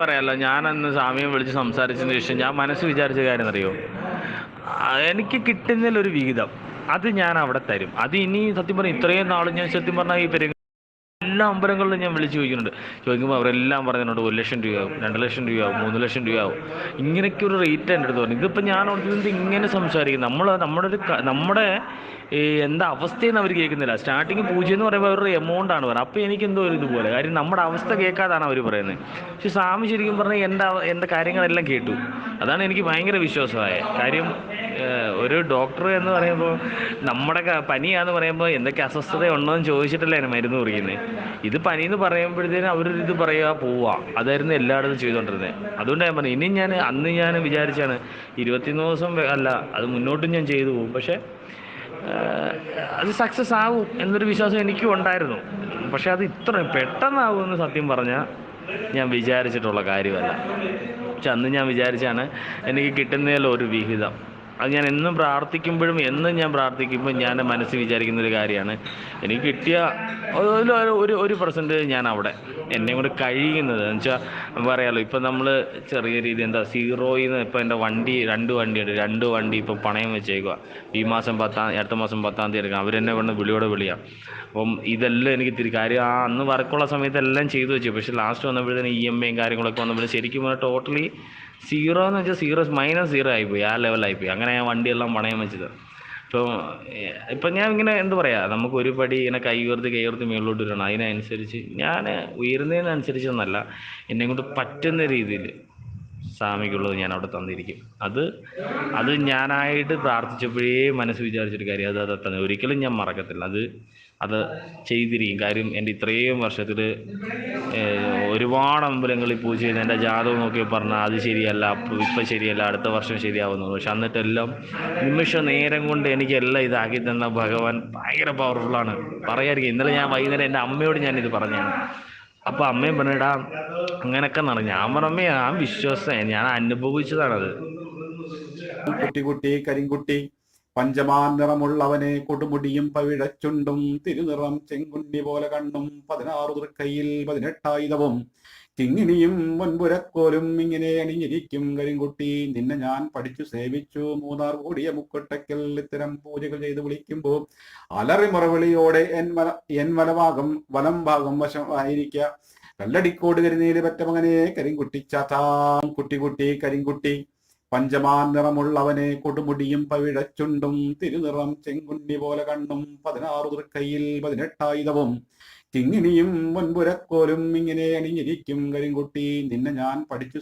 പറയാലോ ഞാൻ അന്ന് സ്വാമിയെ വിളിച്ച് സംസാരിച്ചതിന് ശേഷം ഞാൻ മനസ്സ് വിചാരിച്ച കാര്യം അറിയോ? എനിക്ക് കിട്ടുന്നതിൽ ഒരു വിഹിതം. അത് ഞാൻ അവിടെ തരും. അത് ഇനി സത്യം പറഞ്ഞാൽ ഇത്രയും നാളും ഞാൻ സത്യം പറഞ്ഞാൽ ഈ പെരുങ്ങ എല്ലാ അമ്പലങ്ങളിലും ഞാൻ വിളിച്ച് ചോദിക്കുന്നുണ്ട്. ചോദിക്കുമ്പോൾ അവരെല്ലാം പറയുന്നുണ്ട് ഒരു ലക്ഷം രൂപയാവും രണ്ട് ലക്ഷം രൂപയാവും മൂന്ന് ലക്ഷം രൂപയാവും. ഇങ്ങനെയൊക്കെ ഒരു റേറ്റ് എന്റെ അടുത്ത് പറഞ്ഞു ഇതിപ്പോൾ ഞാൻ ഓർക്കുന്നത് ഇങ്ങനെ സംസാരിക്കും നമ്മൾ നമ്മുടെ ഒരു നമ്മുടെ എന്താ അവസ്ഥയെന്ന് അവർ കേൾക്കുന്നില്ല. സ്റ്റാർട്ടിങ് പൂജ്യം എന്ന് പറയുമ്പോൾ അവരുടെ എമൗണ്ട് ആണ് പറയുന്നത്. അപ്പോൾ എനിക്ക് എന്തോ ഒരു ഇതുപോലെ കാര്യം നമ്മുടെ അവസ്ഥ കേൾക്കാതാണ് അവർ പറയുന്നത്. പക്ഷെ സ്വാമി ശരിക്കും പറഞ്ഞാൽ എന്റെ എന്റെ കാര്യങ്ങളെല്ലാം കേട്ടു. അതാണ് എനിക്ക് ഭയങ്കര വിശ്വാസമായ കാര്യം. ഒരു ഡോക്ടർ എന്ന് പറയുമ്പോൾ നമ്മുടെ പനിയാന്ന് പറയുമ്പോൾ എന്തൊക്കെ അസ്വസ്ഥത ഉണ്ടോ എന്ന് ചോദിച്ചിട്ടല്ലേ മരുന്ന് കുറിക്കുന്നത് ഇത് പനി എന്ന് പറയുമ്പോഴത്തേനും അവരൊരു ഇത് പറയുക പോവുക അതായിരുന്നു എല്ലായിടത്തും ചെയ്തുകൊണ്ടിരുന്നത് അതുകൊണ്ട് ഞാൻ പറഞ്ഞു ഇനിയും ഞാൻ അന്ന് ഞാൻ വിചാരിച്ചാണ് ഇരുപത്തിയൊന്ന് ദിവസം അല്ല അത് മുന്നോട്ടും ഞാൻ ചെയ്തു പോകും. പക്ഷേ അത് സക്സസ് ആവും എന്നൊരു വിശ്വാസം എനിക്കും ഉണ്ടായിരുന്നു. പക്ഷേ അത് ഇത്ര പെട്ടെന്നാവുമെന്ന് സത്യം പറഞ്ഞാൽ ഞാൻ വിചാരിച്ചിട്ടുള്ള കാര്യമല്ല. പക്ഷെ അന്ന് ഞാൻ വിചാരിച്ചാണ് എനിക്ക് കിട്ടുന്നതിൽ ഒരു വിഹിതം. അത് ഞാൻ എന്നും പ്രാർത്ഥിക്കുമ്പോഴും എന്നും ഞാൻ പ്രാർത്ഥിക്കുമ്പോൾ ഞാൻ മനസ്സിൽ വിചാരിക്കുന്ന ഒരു കാര്യമാണ്. എനിക്ക് കിട്ടിയ ഒരു ഒരു- ഒരു ഞാൻ അവിടെ എന്നെ കൊണ്ട് കഴിയുന്നത്. എന്ന് വെച്ചാൽ പറയാമല്ലോ ഇപ്പം നമ്മൾ ചെറിയ രീതി എന്താ സീറോയിൽ നിന്ന് ഇപ്പം എന്റെ വണ്ടി രണ്ട് വണ്ടിയുണ്ട് രണ്ട് വണ്ടി ഇപ്പം പണയം വെച്ചേക്കുക ഈ മാസം പത്താം അടുത്ത മാസം പത്താം തീയതി എടുക്കാം. അവരെന്നെ കൊണ്ട് വിളിയോടെ വിളിയാം. അപ്പം ഇതെല്ലാം എനിക്ക് തിരി കാര്യം ആ അന്ന് വർക്കുള്ള സമയത്ത് എല്ലാം ചെയ്തു വെച്ചു. പക്ഷേ ലാസ്റ്റ് വന്നപ്പോഴത്തേന് ഇ എം ഐയും കാര്യങ്ങളൊക്കെ വന്നപ്പോൾ ശരിക്കും പറഞ്ഞാൽ ടോട്ടലി സീറോ എന്ന് വെച്ചാൽ സീറോ മൈനസ് സീറോ ആയിപ്പോയി. ആ ലെവലായിപ്പോയി അങ്ങനെ ഞാൻ വണ്ടിയെല്ലാം പണയം വെച്ചത്. ഇപ്പോൾ ഇപ്പം ഞാൻ ഇങ്ങനെ എന്ത് പറയുക നമുക്ക് ഒരു പടി ഇങ്ങനെ കൈ ഉയർത്തി കൈ ഉയർത്തി മുകളിലോട്ട് വരണം. അതിനനുസരിച്ച് ഞാൻ ഉയരുന്നതിനനുസരിച്ചൊന്നല്ല. എന്നെ കൊണ്ട് പറ്റുന്ന രീതിയിൽ സ്വാമിക്കുള്ളത് ഞാൻ അവിടെ തന്നിരിക്കും. അത് അത് ഞാനായിട്ട് പ്രാർത്ഥിച്ചപ്പോഴേ മനസ്സ് വിചാരിച്ചൊരു കാര്യം അത് അത് തന്നെ. ഒരിക്കലും ഞാൻ മറക്കത്തില്ല. അത് അത് ചെയ്തിരിക്കും. കാര്യം എന്റെ ഇത്രയും വർഷത്തിൽ ഒരുപാട് അമ്പലങ്ങളിൽ പൂജ ചെയ്ത് എന്റെ ജാതകം നോക്കി പറഞ്ഞാൽ അത് ശരിയല്ല ഇപ്പം ശരിയല്ല അടുത്ത വർഷം ശരിയാവുന്നു. പക്ഷെ എന്നിട്ടെല്ലാം നിമിഷ നേരം കൊണ്ട് എനിക്കെല്ലാം ഇതാക്കി തന്ന ഭഗവാൻ ഭയങ്കര പവർഫുള്ളാണ് പറയാതിരിക്കും ഇന്നലെ ഞാൻ വൈകുന്നേരം എന്റെ അമ്മയോട് ഞാനിത് പറഞ്ഞാണ്. അപ്പോൾ അമ്മയും പറഞ്ഞിടാ അങ്ങനെയൊക്കെ നടന്നു ഞാൻ പറഞ്ഞമ്മ ഞാൻ വിശ്വാസം ഞാൻ അനുഭവിച്ചതാണത്. കുട്ടി കുട്ടി കരിങ്കുട്ടി പഞ്ചമാൻ നിറമുള്ളവനെ കൊടുമുടിയും പവിഴച്ചുണ്ടും തിരുനിറം ചെങ്കുണ്ണി പോലെ കണ്ണും പതിനാറ് തൃക്കൈയിൽ പതിനെട്ടായുധവും. കിങ്ങിണിയും മുൻപുരക്കോലും ഇങ്ങനെ അണിഞ്ഞിരിക്കും കരിങ്കുട്ടി. നിന്നെ ഞാൻ പഠിച്ചു സേവിച്ചു. മൂന്നാർ കൂടിയ മുക്കൊട്ടക്കൽ ഇത്തരം പൂജകൾ ചെയ്ത് വിളിക്കുമ്പോൾ അലറി എൻ വല എൻ വലഭാഗം വലം ഭാഗം വശമായിരിക്കുക കല്ലടിക്കോട് കരിനീൽ പറ്റമകനെ കരിങ്കുട്ടിച്ചാത്താ കുട്ടി കുട്ടി കരിങ്കുട്ടി. പഞ്ചമാൻ നിറമുള്ളവനെ കൊടുമുടിയും പവിഴച്ചുണ്ടും തിരുനിറം ചെങ്കുണ്ണി പോലെ കണ്ണും പതിനാറ് തൃക്കൈയിൽ പതിനെട്ടായുധവും. കിങ്ങിണിയും മുൻപുരക്കോലും ഇങ്ങനെ അണിഞ്ഞിരിക്കും കരിങ്കുട്ടി. നിന്നെ ഞാൻ പഠിച്ചു